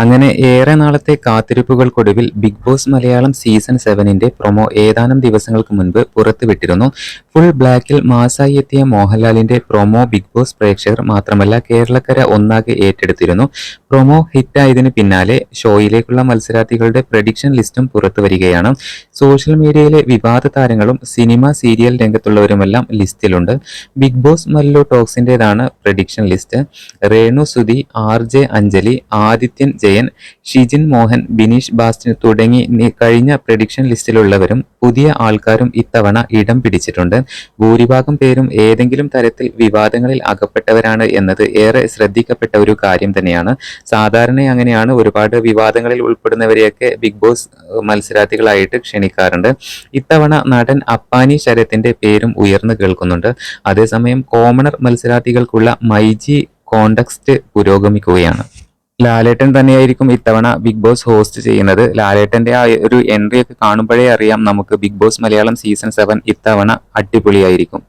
അങ്ങനെ ഏറെ നാളത്തെ കാത്തിരിപ്പുകൾക്കൊടുവിൽ ബിഗ് ബോസ് മലയാളം സീസൺ സെവനിന്റെ പ്രൊമോ ഏതാനും ദിവസങ്ങൾക്ക് മുൻപ് പുറത്തുവിട്ടിരുന്നു. ഫുൾ ബ്ലാക്കിൽ മാസായി എത്തിയ മോഹൻലാലിന്റെ പ്രൊമോ ബിഗ് ബോസ് പ്രേക്ഷകർ മാത്രമല്ല കേരളക്കര ഒന്നാകെ ഏറ്റെടുത്തിരുന്നു. പ്രൊമോ ഹിറ്റായതിന് പിന്നാലെ ഷോയിലേക്കുള്ള മത്സരാർത്ഥികളുടെ പ്രഡിക്ഷൻ ലിസ്റ്റും പുറത്തു വരികയാണ് സോഷ്യൽ മീഡിയയിലെ വിവാദ താരങ്ങളും സിനിമ സീരിയൽ രംഗത്തുള്ളവരുമെല്ലാം ലിസ്റ്റിലുണ്ട് big boss Mallu ടോക്സിന്റേതാണ് prediction list Renu Sudhi R J Anjali Adithyan Jayan Shijin Mohan Bineesh Bastin തുടങ്ങി കഴിഞ്ഞ പ്രഡിക്ഷൻ ലിസ്റ്റിലുള്ളവരും പുതിയ ആൾക്കാരും ഇത്തവണ ഇടം പിടിച്ചിട്ടുണ്ട്. ഭൂരിഭാഗം പേരും ഏതെങ്കിലും തരത്തിൽ വിവാദങ്ങളിൽ അകപ്പെട്ടവരാണ് എന്നത് ഏറെ ശ്രദ്ധിക്കപ്പെട്ട ഒരു കാര്യം തന്നെയാണ്. സാധാരണ അങ്ങനെയാണ് ഒരുപാട് വിവാദങ്ങളിൽ ഉൾപ്പെടുന്നവരെയൊക്കെ ബിഗ് ബോസ് മത്സരാർത്ഥികളായിട്ട് ക്ഷണിക്കാറുണ്ട്. ഇത്തവണ നടൻ അപ്പാനി ശരത്തിന്റെ പേരും ഉയർന്നു കേൾക്കുന്നുണ്ട്. അതേസമയം കോമണർ മത്സരാർത്ഥികൾക്കുള്ള മൈജി കോണ്ടക്സ്റ്റ് പുരോഗമിക്കുകയാണ്. ലാലേട്ടൻ തന്നെയായിരിക്കും ഇത്തവണ ബിഗ് ബോസ് ഹോസ്റ്റ് ചെയ്യുന്നത്. ലാലേട്ടന്റെ ആ ഒരു എൻട്രി ഒക്കെ കാണുമ്പോഴേ അറിയാം നമുക്ക് Bigg Boss Malayalam season seven ഇത്തവണ അടിപൊളിയായിരിക്കും.